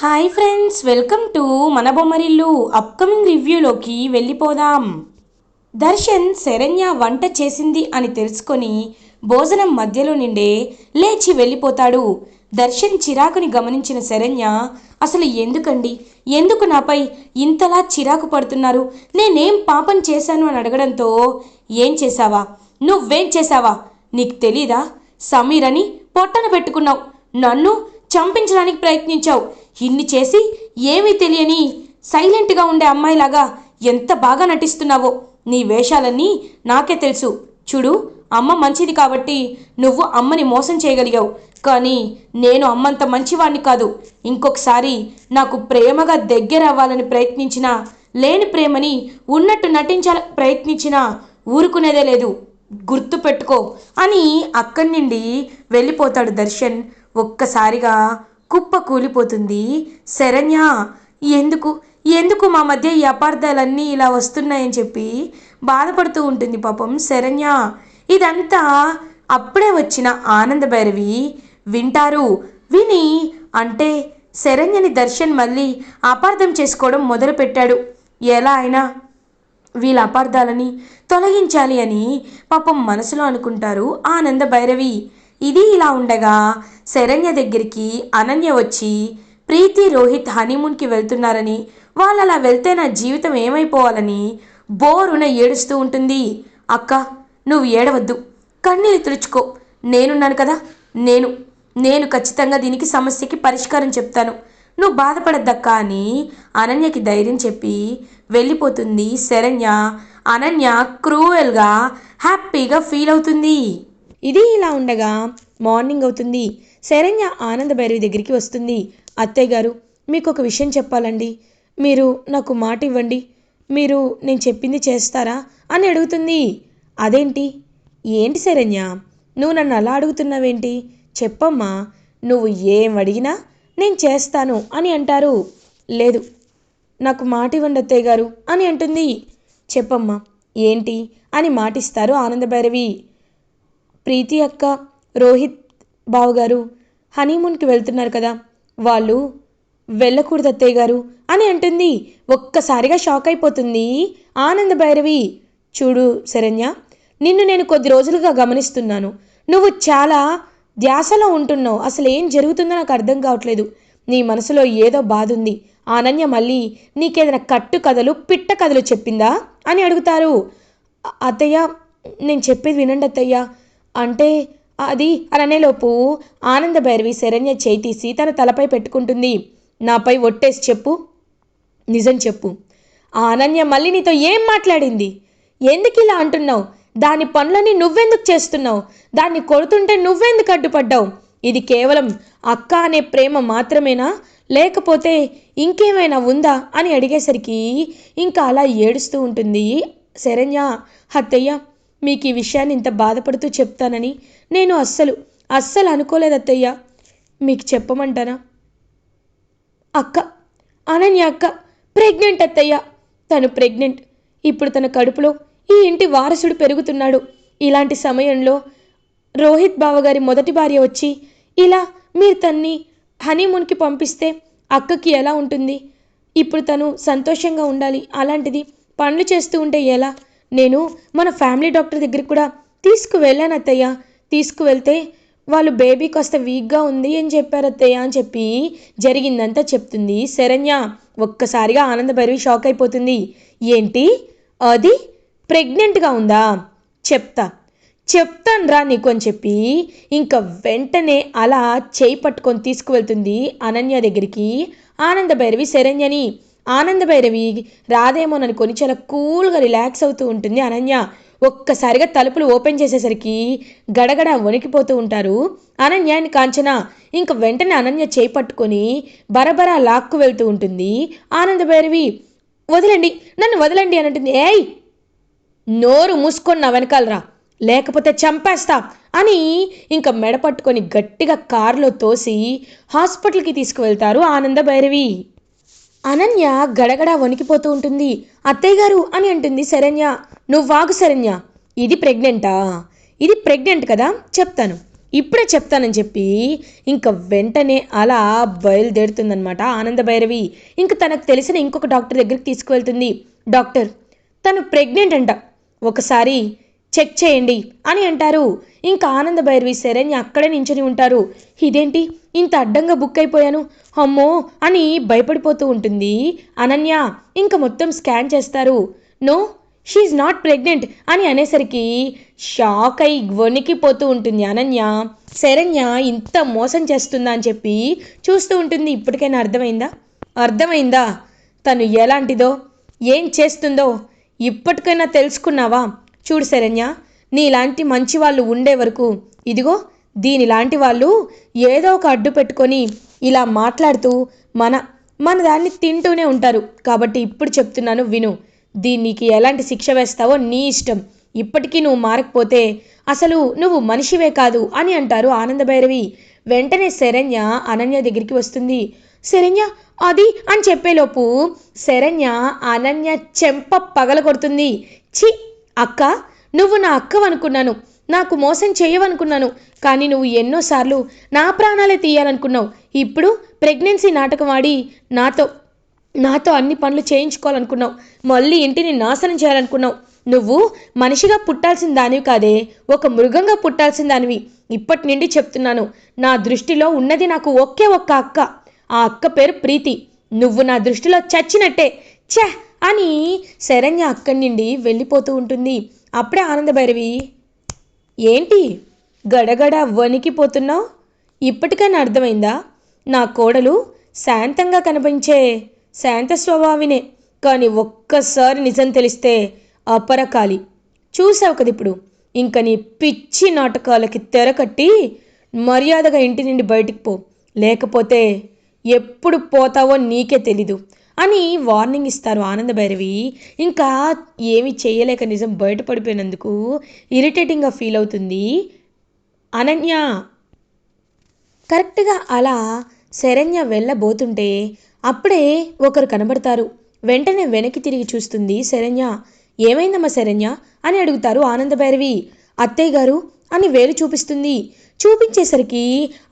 Hi friends welcome to మన Bommarillu upcoming రివ్యూలోకి వెళ్ళిపోదాం. దర్శన్ శరణ్య వంట చేసింది అని తెలుసుకొని భోజనం మధ్యలో నిండే లేచి వెళ్ళిపోతాడు. దర్శన్ చిరాకుని గమనించిన శరణ్య అసలు ఎందుకండి? ఎందుకు నాపై ఇంతలా చిరాకు పడుతున్నారు? నేనేం పాపం చేశాను? అని అడగడంతో ఏం చేశావా? నువ్వేం చేశావా? నీకు తెలీదా? సమీర్ అని పొట్టన పెట్టుకున్నావు. నన్ను చంపించడానికి ప్రయత్నించావు. ఇన్ని చేసి ఏమీ తెలియని సైలెంట్గా ఉండే అమ్మాయిలాగా ఎంత బాగా నటిస్తున్నావో. నీ వేషాలన్నీ నాకే తెలుసు. చూడు అమ్మ మంచిది కాబట్టి నువ్వు అమ్మని మోసం చేయగలిగావు. కానీ నేను అమ్మంత మంచివాణ్ణి కాదు. ఇంకొకసారి నాకు ప్రేమగా దగ్గర అవ్వాలని ప్రయత్నించినా లేని ప్రేమని ఉన్నట్టు నటించాల ప్రయత్నించినా ఊరుకునేదే లేదు. గుర్తు పెట్టుకో అని అక్కడి నుండి వెళ్ళిపోతాడు దర్శన్. ఒక్కసారిగా కుప్ప కూలిపోతుంది. శరణ్య ఎందుకు ఎందుకు మా మధ్య ఈ అపార్థాలన్నీ ఇలా వస్తున్నాయని చెప్పి బాధపడుతూ ఉంటుంది పాపం శరణ్య. ఇదంతా అప్పుడే వచ్చిన ఆనంద భైరవి. వింటారు విని అంటే శరణ్యని దర్శన్ మళ్ళీ అపార్థం చేసుకోవడం మొదలుపెట్టాడు. ఎలా అయినా వీళ్ళ అపార్థాలని తొలగించాలి అని పాపం మనసులో అనుకుంటారు ఆనంద భైరవి. ఇది ఇలా ఉండగా శరణ్య దగ్గరికి అనన్య వచ్చి ప్రీతి రోహిత్ హనీమూన్కి వెళ్తున్నారని వాళ్ళు అలా వెళ్తే నా జీవితం ఏమైపోవాలని బోరున ఏడుస్తూ ఉంటుంది. అక్క నువ్వు ఏడవద్దు. కన్నీళ్ళు తుడుచుకో. నేనున్నాను కదా. నేను నేను ఖచ్చితంగా దీనికి సమస్యకి పరిష్కారం చెప్తాను. నువ్వు బాధపడద్దక్క అని అనన్యకి ధైర్యం చెప్పి వెళ్ళిపోతుంది శరణ్య. అనన్య క్రూవెల్గా హ్యాపీగా ఫీల్ అవుతుంది. ఇది ఇలా ఉండగా మార్నింగ్ అవుతుంది. శరణ్య ఆనంద భైరవి దగ్గరికి వస్తుంది. అత్తయ్య గారు మీకు ఒక విషయం చెప్పాలండి. మీరు నాకు మాట ఇవ్వండి. మీరు నేను చెప్పింది చేస్తారా అని అడుగుతుంది. అదేంటి? ఏంటి శరణ్య? నువ్వు నన్ను అలా అడుగుతున్నావేంటి? చెప్పమ్మా నువ్వు ఏం అడిగినా నేను చేస్తాను అని అంటారు. లేదు నాకు మాట ఇవ్వండి అత్తయ్య గారు అని అంటుంది. చెప్పమ్మా ఏంటి? అని మాటిస్తారు ఆనందభైరవి ప్రీతి అక్క రోహిత్ బావగారు హనీమూన్కి వెళ్తున్నారు కదా. వాళ్ళు వెళ్ళకూడదు అత్తయ్య గారు అని అంటుంది. ఒక్కసారిగా షాక్ అయిపోతుంది ఆనంద భైరవి. చూడు శరణ్య నిన్ను నేను కొద్ది రోజులుగా గమనిస్తున్నాను. నువ్వు చాలా ధ్యాసలో ఉంటున్నావు. అసలు ఏం జరుగుతుందో నాకు అర్థం కావట్లేదు. నీ మనసులో ఏదో బాధ ఉంది. అనన్య మళ్ళీ నీకేదైనా కట్టు కథలు పిట్ట కథలు చెప్పిందా అని అడుగుతారు. అత్తయ్య నేను చెప్పేది వినండి అత్తయ్య. అంటే అది అని అనేలోపు ఆనంద శరణ్య చేయి తీసి తన తలపై పెట్టుకుంటుంది. నాపై ఒట్టేసి చెప్పు. నిజం చెప్పు. ఆ అనన్య మళ్ళీ నీతో ఏం మాట్లాడింది? ఎందుకు ఇలా అంటున్నావు? దాని పనులని నువ్వెందుకు చేస్తున్నావు? దాన్ని కొడుతుంటే నువ్వెందుకు అడ్డుపడ్డావు? ఇది కేవలం అక్క అనే ప్రేమ మాత్రమేనా? లేకపోతే ఇంకేమైనా ఉందా? అని అడిగేసరికి ఇంకా అలా ఏడుస్తూ ఉంటుంది శరణ్య. అత్తయ్య మీకు ఈ విషయాన్ని ఇంత బాధపడుతూ చెప్తానని నేను అస్సలు అస్సలు అనుకోలేదు అత్తయ్య మీకు చెప్పమంటారా అక్క అనన్య అక్క ప్రెగ్నెంట్ అత్తయ్య. తను ప్రెగ్నెంట్. ఇప్పుడు తన కడుపులో ఈ ఇంటి వారసుడు పెరుగుతున్నాడు. ఇలాంటి సమయంలో రోహిత్ బావగారి మొదటి భార్య వచ్చి ఇలా మీరు తన్ని హనీమూన్కి పంపిస్తే అక్కకి ఎలా ఉంటుంది? ఇప్పుడు తను సంతోషంగా ఉండాలి. అలాంటిది పనులు చేస్తూ ఉంటే ఎలా? నేను మన ఫ్యామిలీ డాక్టర్ దగ్గరికి కూడా తీసుకువెళ్ళాను అత్తయ్య. తీసుకువెళ్తే వాళ్ళు బేబీ కాస్త వీక్గా ఉంది అని చెప్పారు అత్తయ్య అని చెప్పి జరిగిందంతా చెప్తుంది. శరణ్య ఒక్కసారిగా ఆనందభైరవి షాక్ అయిపోతుంది. ఏంటి? అది ప్రెగ్నెంట్గా ఉందా? చెప్తా. చెప్తాను రా నీకు అని చెప్పి ఇంకా వెంటనే అలా చేయి పట్టుకొని తీసుకువెళ్తుంది అనన్య దగ్గరికి. ఆనందభైరవి శరణ్యని ఆనంద భైరవి రాదేమోననుకొని చాలా కూల్గా రిలాక్స్ అవుతూ ఉంటుంది. అనన్య ఒక్కసారిగా తలుపులు ఓపెన్ చేసేసరికి గడగడ వణికిపోతూ ఉంటారు. అనన్య అని కాంచన ఇంక వెంటనే అనన్య చేయి పట్టుకొని బరబరా లాక్కు వెళ్తూ ఉంటుంది. ఆనంద భైరవి వదలండి నన్ను వదలండి అని అంటుంది ఏయ్ నోరు మూసుకొని నా వెనకాలరా లేకపోతే చంపేస్తా అని ఇంకా మెడ పట్టుకొని గట్టిగా కారులో తోసి హాస్పిటల్కి తీసుకువెళ్తారు ఆనంద భైరవి. అనన్య గడగడ వణికిపోతూ ఉంటుంది. అత్తయ్య గారు అని అంటుంది శరణ్య. నువ్వు వాగు శరణ్య. ఇది ప్రెగ్నెంటా? ఇది ప్రెగ్నెంట్ కదా? చెప్తాను. ఇప్పుడే చెప్తానని చెప్పి ఇంకా వెంటనే అలా బయలుదేరుతుందనమాట ఆనంద భైరవి ఇంక తనకు తెలిసిన ఇంకొక డాక్టర్ దగ్గరికి తీసుకువెళ్తుంది. డాక్టర్ తను ప్రెగ్నెంట్ అంట. ఒకసారి చెక్ చేయండి అని అంటారు. ఇంకా ఆనంద భైరవి శరణ్య అక్కడే నించుని ఉంటారు. ఇదేంటి? ఇంత అడ్డంగా బుక్ అయిపోయాను. అమ్మో! అని భయపడిపోతూ ఉంటుంది. అనన్య ఇంకా మొత్తం స్కాన్ చేస్తారు. నో షీఈ్ నాట్ ప్రెగ్నెంట్ అని అనేసరికి షాక్ అయి వణికిపోతూ ఉంటుంది అనన్య. శరణ్య ఇంత మోసం చేస్తుందా అని చెప్పి చూస్తూ ఉంటుంది. ఇప్పటికైనా అర్థమైందా? అర్థమైందా? తను ఎలాంటిదో? ఏం చేస్తుందో? ఇప్పటికైనా తెలుసుకున్నావా? చూడు శరణ్య నీలాంటి మంచి వాళ్ళు ఉండే వరకు ఇదిగో దీనిలాంటి వాళ్ళు ఏదో ఒక అడ్డు పెట్టుకొని ఇలా మాట్లాడుతూ మన మన దాన్ని తింటూనే ఉంటారు. కాబట్టి ఇప్పుడు చెప్తున్నాను విను. దీనికి ఎలాంటి శిక్ష వేస్తావో నీ ఇష్టం. ఇప్పటికీ నువ్వు మారకపోతే అసలు నువ్వు మనిషివే కాదు అని అంటారు ఆనందభైరవి. వెంటనే శరణ్య అనన్య దగ్గరికి వస్తుంది. శరణ్య అది అని చెప్పేలోపు శరణ్య అనన్య చెంప పగల కొడుతుంది చి అక్క నువ్వు నా అక్కవనుకున్నాను. నాకు మోసం చేయవనుకున్నాను కానీ నువ్వు ఎన్నోసార్లు నా ప్రాణాలే తీయాలనుకున్నావు. ఇప్పుడు ప్రెగ్నెన్సీ నాటకం ఆడి నాతో నాతో అన్ని పనులు చేయించుకోవాలనుకున్నావు. మళ్ళీ ఇంటిని నాశనం చేయాలనుకున్నావు. నువ్వు మనిషిగా పుట్టాల్సిన దానివి కాదే ఒక మృగంగా పుట్టాల్సిన దానివి. ఇప్పటి నుండి చెప్తున్నాను నా దృష్టిలో ఉన్నది నాకు ఒకే ఒక్క అక్క. ఆ అక్క పేరు ప్రీతి. నువ్వు నా దృష్టిలో చచ్చినట్టే. ఛ! అని శరణ్య అక్కడి నుండి వెళ్ళిపోతూ ఉంటుంది. అప్పుడే ఆనందభైరవి ఏంటి? గడగడ వణికిపోతున్నావు ఇప్పటికైనా అర్థమైందా? నా కోడలు శాంతంగా కనిపించే శాంత స్వభావినే. కానీ ఒక్కసారి నిజం తెలిస్తే అపరకాలి. చూసావు కదా ఇప్పుడు. ఇంక నీ పిచ్చి నాటకాలకి తెర కట్టి మర్యాదగా ఇంటి నుండి బయటికి పో. లేకపోతే ఎప్పుడు పోతావో నీకే తెలీదు. అని వార్నింగ్ ఇస్తారు ఆనందభైరవి ఇంకా ఏమి చేయలేక నిజం బయటపడిపోయినందుకు ఇరిటేటింగ్గా ఫీల్ అవుతుంది అనన్య. కరెక్ట్గా అలా శరణ్య వెళ్ళబోతుంటే అప్పుడే ఒకరు కనబడతారు. వెంటనే వెనక్కి తిరిగి చూస్తుంది శరణ్య. ఏమైందమ్మా శరణ్య? అని అడుగుతారు ఆనందభైరవి అత్తయ్య గారు అని వేలు చూపిస్తుంది. చూపించేసరికి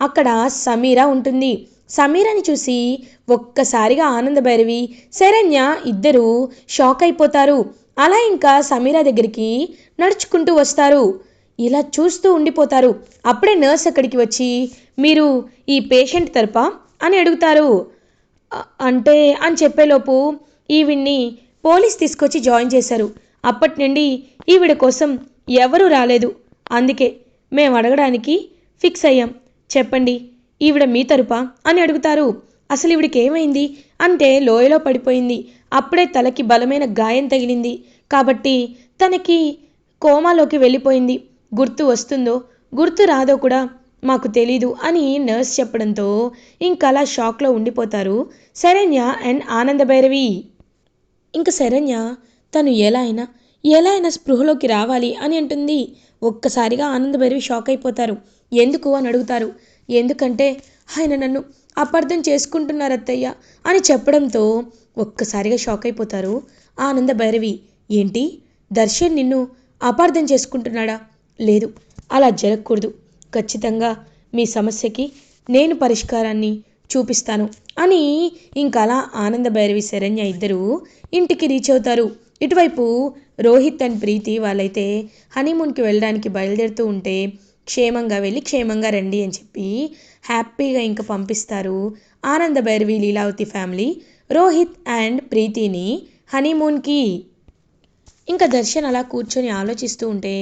అక్కడ సమీరా ఉంటుంది. సమీరాని చూసి ఒక్కసారిగా ఆనందభైరవి శరణ్య ఇద్దరూ షాక్ అయిపోతారు. అలా ఇంకా సమీరా దగ్గరికి నడుచుకుంటూ వస్తారు. ఇలా చూస్తూ ఉండిపోతారు. అప్పుడే నర్స్ అక్కడికి వచ్చి మీరు ఈ పేషెంట్ తరపా? అని అడుగుతారు. అంటే అని చెప్పేలోపు ఈవిడ్ని పోలీస్ తీసుకొచ్చి జాయిన్ చేశారు. అప్పటి నుండి ఈవిడ కోసం ఎవరూ రాలేదు. అందుకే మేము అడగడానికి ఫిక్స్ అయ్యాం. చెప్పండి ఈవిడ మీ తరపా? అని అడుగుతారు. అసలు ఈవిడికి ఏమైంది? అంటే లోయలో పడిపోయింది. అప్పుడే తలకి బలమైన గాయం తగిలింది. కాబట్టి తనకి కోమాలోకి వెళ్ళిపోయింది. గుర్తు వస్తుందో గుర్తు రాదో కూడా మాకు తెలీదు అని నర్స్ చెప్పడంతో ఇంకలా షాక్లో ఉండిపోతారు శరణ్య అండ్ ఆనందభైరవి. ఇంక శరణ్య తను ఎలా అయినా ఎలా అయినా స్పృహలోకి రావాలి అని అంటుంది. ఒక్కసారిగా ఆనందభైరవి షాక్ అయిపోతారు. ఎందుకు అని అడుగుతారు. ఎందుకంటే ఆయన నన్ను అపార్థం చేసుకుంటున్నారు అత్తయ్య అని చెప్పడంతో ఒక్కసారిగా షాక్ అయిపోతారు ఆనంద భైరవి. ఏంటి? దర్శన్ నిన్ను అపార్థం చేసుకుంటున్నాడా? లేదు అలా జరగకూడదు. ఖచ్చితంగా మీ సమస్యకి నేను పరిష్కారాన్ని చూపిస్తాను అని ఇంకలా ఆనంద భైరవి శరణ్య ఇద్దరు ఇంటికి రీచ్ అవుతారు. ఇటువైపు రోహిత్ అండ్ ప్రీతి వాళ్ళైతే హనీమూన్కి వెళ్ళడానికి బయలుదేరుతూ ఉంటే క్షేమంగా వెళ్ళి క్షేమంగా రండి అని చెప్పి హ్యాపీగా ఇంకా పంపిస్తారు. ఆనంద భైరవి లీలావతి ఫ్యామిలీ రోహిత్ అండ్ ప్రీతిని హనీమూన్కి. ఇంకా దర్శన్ అలా కూర్చొని ఆలోచిస్తూ ఉంటే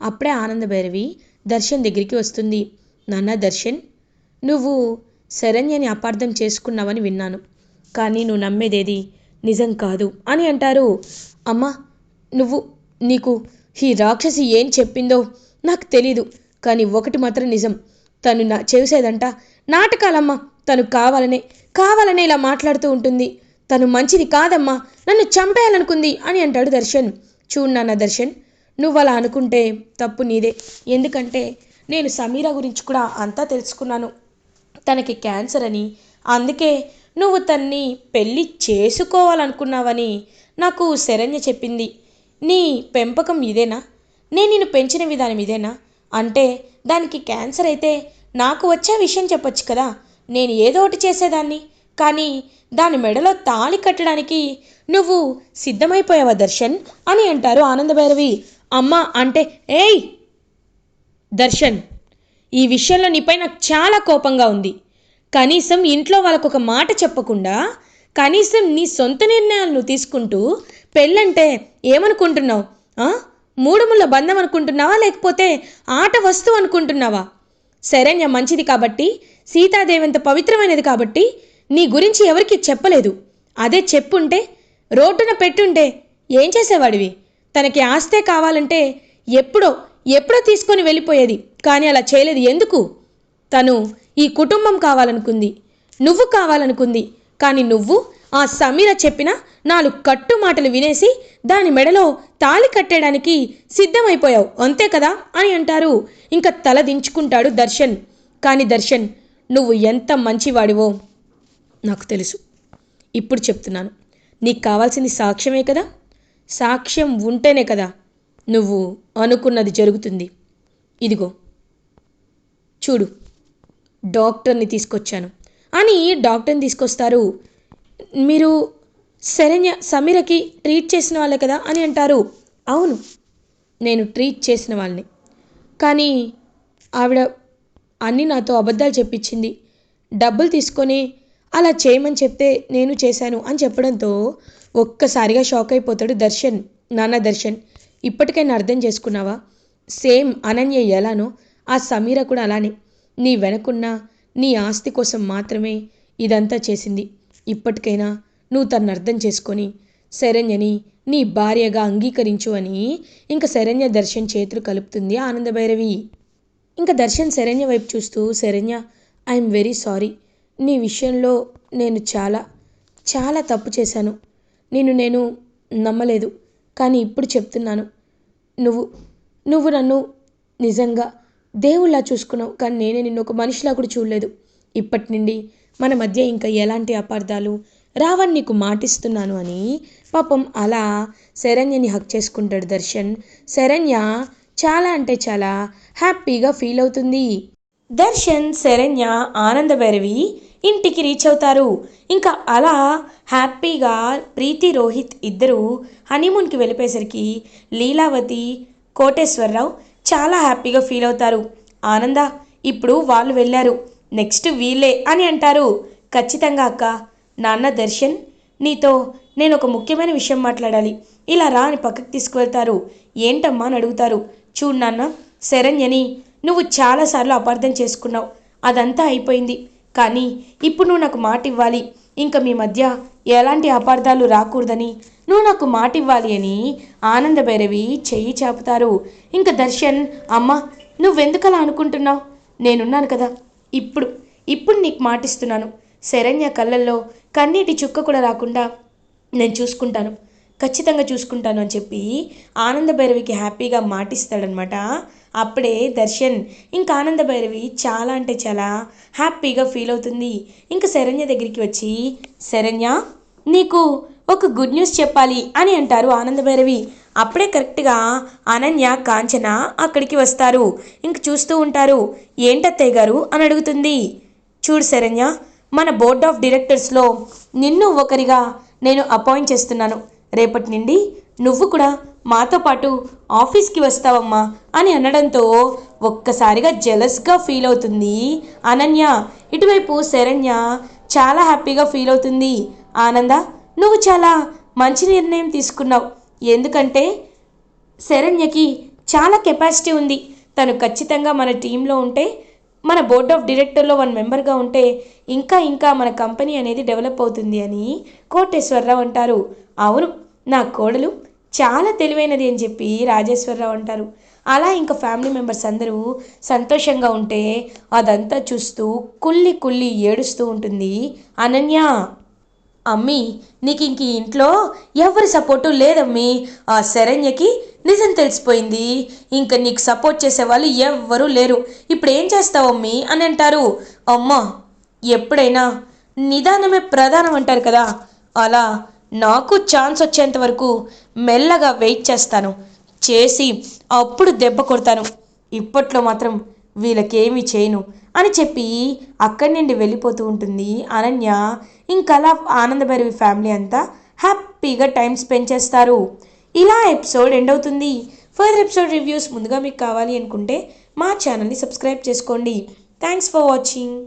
అప్పుడే ఆనంద భైరవి దర్శన్ దగ్గరికి వస్తుంది. నాన్న దర్శన్ నువ్వు శరణ్యని అపార్థం చేసుకున్నావని విన్నాను. కానీ నువ్వు నమ్మేదేది నిజం కాదు అని అంటారు. అమ్మా నువ్వు నీకు ఈ రాక్షసి ఏం చెప్పిందో నాకు తెలీదు. కానీ ఒకటి మాత్రం నిజం. తను నా చేసేదంట నాటకాలమ్మా తను కావాలనే కావాలనే ఇలా మాట్లాడుతూ ఉంటుంది. తను మంచిది కాదమ్మా నన్ను చంపేయాలనుకుంది అని అంటాడు దర్శన్. చూడు నాన్న దర్శన్ నువ్వు అలా అనుకుంటే తప్పు నీదే. ఎందుకంటే నేను సమీరా గురించి కూడా అంతా తెలుసుకున్నాను. తనకి క్యాన్సర్ అని అందుకే నువ్వు తన్ని పెళ్ళి చేసుకోవాలనుకున్నావని నాకు శరణ్య చెప్పింది. నీ పెంపకం ఇదేనా? నేను నిన్ను పెంచిన విధానం ఇదేనా? అంటే దానికి క్యాన్సర్ అయితే నాకు వచ్చే విషయం చెప్పొచ్చు కదా. నేను ఏదో ఒకటి చేసేదాన్ని. కానీ దాని మెడలో తాళి కట్టడానికి నువ్వు సిద్ధమైపోయావా దర్శన్? అని అంటారు ఆనందభైరవి. అమ్మ అంటే ఏయ్ దర్శన్ ఈ విషయంలో నీపై నాకు చాలా కోపంగా ఉంది. కనీసం ఇంట్లో వాళ్ళకు ఒక మాట చెప్పకుండా కనీసం నీ సొంత నిర్ణయాలను తీసుకుంటూ పెళ్ళంటే ఏమనుకుంటున్నావు? మూడుముళ్ళ బంధం అనుకుంటున్నావా లేకపోతే ఆట వస్తువు అనుకుంటున్నావా? శరణ్య మంచిది కాబట్టి సీతాదేవి పవిత్రమైనది కాబట్టి నీ గురించి ఎవరికి చెప్పలేదు. అదే చెప్పుంటే రోడ్డున పెట్టుంటే ఏం చేసేవాడివి? తనకి ఆస్తే కావాలంటే ఎప్పుడో ఎప్పుడో తీసుకొని వెళ్ళిపోయేది. కానీ అలా చేయలేదు. ఎందుకు? తను ఈ కుటుంబం కావాలనుకుంది. నువ్వు కావాలనుకుంది. కానీ నువ్వు ఆ సమీర చెప్పిన నాలుగు కట్టు మాటలు వినేసి దాని మెడలో తాళి కట్టేయడానికి సిద్ధమైపోయావు అంతే కదా? అని అంటారు. ఇంకా తల దించుకుంటాడు దర్శన్. కానీ దర్శన్ నువ్వు ఎంత మంచివాడివో నాకు తెలుసు. ఇప్పుడు చెప్తున్నాను. నీకు కావాల్సింది సాక్ష్యమే కదా? సాక్ష్యం ఉంటేనే కదా నువ్వు అనుకున్నది జరుగుతుంది. ఇదిగో చూడు. డాక్టర్ని తీసుకొచ్చాను. అని డాక్టర్ని తీసుకొస్తారు. మీరు శరణ్య సమీరకి ట్రీట్ చేసిన వాళ్ళే కదా అని అంటారు. అవును నేను ట్రీట్ చేసిన వాళ్ళని. కానీ ఆవిడ అన్నీ నాతో అబద్ధాలు చెప్పించింది. డబ్బులు తీసుకొని అలా చేయమని చెప్తే నేను చేశాను అని చెప్పడంతో ఒక్కసారిగా షాక్ అయిపోతాడు దర్శన్ నాన్న దర్శన్. ఇప్పటికైనా అర్థం చేసుకున్నావా? సేమ్ అనన్య ఎలానో ఆ సమీర కూడా అలానే. నీ వెనకున్న నీ ఆస్తి కోసం మాత్రమే ఇదంతా చేసింది. ఇప్పటికైనా నువ్వు తను అర్థం చేసుకొని శరణ్యని నీ భార్యగా అంగీకరించు అని ఇంకా శరణ్య దర్శన్ చేతులు కలుపుతుంది ఆనందభైరవి. ఇంకా దర్శన్ శరణ్య వైపు చూస్తూ శరణ్య ఐఎమ్ వెరీ సారీ. నీ విషయంలో నేను చాలా చాలా తప్పు చేశాను. నిన్ను నేను నమ్మలేదు కానీ ఇప్పుడు చెప్తున్నాను. నువ్వు నువ్వు నన్ను నిజంగా దేవుళ్ళ చూసుకున్నావు కానీ నేనే నిన్ను ఒక మనిషిలా కూడా చూడలేదు. ఇప్పటి నుండి మన మధ్య ఇంకా ఎలాంటి అపార్థాలు? రావని నీకు మాటిస్తున్నాను అని పాపం అలా శరణ్యని హక్ చేసుకుంటాడు దర్శన్. శరణ్య చాలా అంటే చాలా హ్యాపీగా ఫీల్ అవుతుంది. దర్శన్ శరణ్య ఆనందభైరవి ఇంటికి రీచ్ అవుతారు. ఇంకా అలా హ్యాపీగా ప్రీతి రోహిత్ ఇద్దరు హనీమూన్కి వెళ్ళిపోయేసరికి లీలావతి కోటేశ్వరరావు చాలా హ్యాపీగా ఫీల్ అవుతారు. ఆనంద ఇప్పుడు వాళ్ళు వెళ్ళారు. నెక్స్ట్ వీళ్ళే అని అంటారు. ఖచ్చితంగా అక్క. నాన్న దర్శన్ నీతో నేను ఒక ముఖ్యమైన విషయం మాట్లాడాలి. ఇలా రా అని పక్కకు తీసుకువెళ్తారు. ఏంటమ్మా అని అడుగుతారు. చూడు నాన్న శరణ్యని నువ్వు చాలాసార్లు అపార్థం చేసుకున్నావు. అదంతా అయిపోయింది. కానీ ఇప్పుడు నువ్వు నాకు మాట ఇవ్వాలి ఇంకా మీ మధ్య ఎలాంటి అపార్థాలు రాకూడదని నువ్వు నాకు మాట ఇవ్వాలి అని ఆనంద భైరవి చెయ్యి చాపుతారు. ఇంకా దర్శన్ అమ్మ నువ్వెందుకలా అనుకుంటున్నావు? నేనున్నాను కదా. ఇప్పుడు ఇప్పుడు నీకు మాటిస్తున్నాను. శరణ్య కళ్ళల్లో కన్నీటి చుక్క కూడా రాకుండా నేను చూసుకుంటాను. ఖచ్చితంగా చూసుకుంటాను అని చెప్పి ఆనంద భైరవికి హ్యాపీగా మాటిస్తాడనమాట అప్పుడే దర్శన్ ఇంకా ఆనంద భైరవి చాలా అంటే చాలా హ్యాపీగా ఫీల్ అవుతుంది. ఇంకా శరణ్య దగ్గరికి వచ్చి శరణ్య నీకు ఒక గుడ్ న్యూస్ చెప్పాలి అని అంటారు ఆనంద భైరవి. అప్పుడే కరెక్ట్గా అనన్య కాంచన అక్కడికి వస్తారు. ఇంక చూస్తూ ఉంటారు. ఏంటత్తయ్య గారు? అని అడుగుతుంది. చూడు శరణ్య మన బోర్డ్ ఆఫ్ డైరెక్టర్స్లో నిన్ను ఒకరిగా నేను అపాయింట్ చేస్తున్నాను. రేపటి నుండి నువ్వు కూడా మాతో పాటు ఆఫీస్కి వస్తావమ్మా అని అనడంతో ఒక్కసారిగా జెలస్గా ఫీల్ అవుతుంది అనన్య. ఇటువైపు శరణ్య చాలా హ్యాపీగా ఫీల్ అవుతుంది. ఆనంద నువ్వు చాలా మంచి నిర్ణయం తీసుకున్నావు. ఎందుకంటే శరణ్యకి చాలా కెపాసిటీ ఉంది. తను ఖచ్చితంగా మన టీంలో ఉంటే మన బోర్డ్ ఆఫ్ డైరెక్టర్లో వన్ మెంబర్గా ఉంటే ఇంకా ఇంకా మన కంపెనీ అనేది డెవలప్ అవుతుంది అని కోటేశ్వరరావు అంటారు. అవును నా కోడలు చాలా తెలివైనది అని చెప్పి రాజేశ్వరరావు అంటారు. అలా ఇంకా ఫ్యామిలీ మెంబర్స్ అందరూ సంతోషంగా ఉంటే అదంతా చూస్తూ కుల్లి కుల్లి ఏడుస్తూ ఉంటుంది. అనన్య! అమ్మీ నీకు ఇంక ఇంట్లో ఎవరి సపోర్టు లేదమ్మీ. ఆ శరణ్యకి నిజం తెలిసిపోయింది. ఇంకా నీకు సపోర్ట్ చేసే వాళ్ళు ఎవ్వరూ లేరు. ఇప్పుడు ఏం చేస్తావమ్మీ అని అంటారు. అమ్మా ఎప్పుడైనా నిదానమే ప్రధానం అంటారు కదా. అలా నాకు ఛాన్స్ వచ్చేంత వరకు మెల్లగా వెయిట్ చేస్తాను. చేసి అప్పుడు దెబ్బ కొడతాను. ఇప్పట్లో మాత్రం వీళ్ళకేమి చేయను అని చెప్పి అక్కడి నుండి వెళ్ళిపోతూ ఉంటుంది అనన్య. ఇంకలా ఆనందభైరవి ఫ్యామిలీ అంతా హ్యాపీగా టైం స్పెండ్ చేస్తారు. ఇలా ఎపిసోడ్ ఎండ్ అవుతుంది. ఫర్దర్ ఎపిసోడ్ రివ్యూస్ ముందుగా మీకు కావాలి అనుకుంటే మా ఛానల్ని సబ్స్క్రైబ్ చేసుకోండి. Thanks for watching.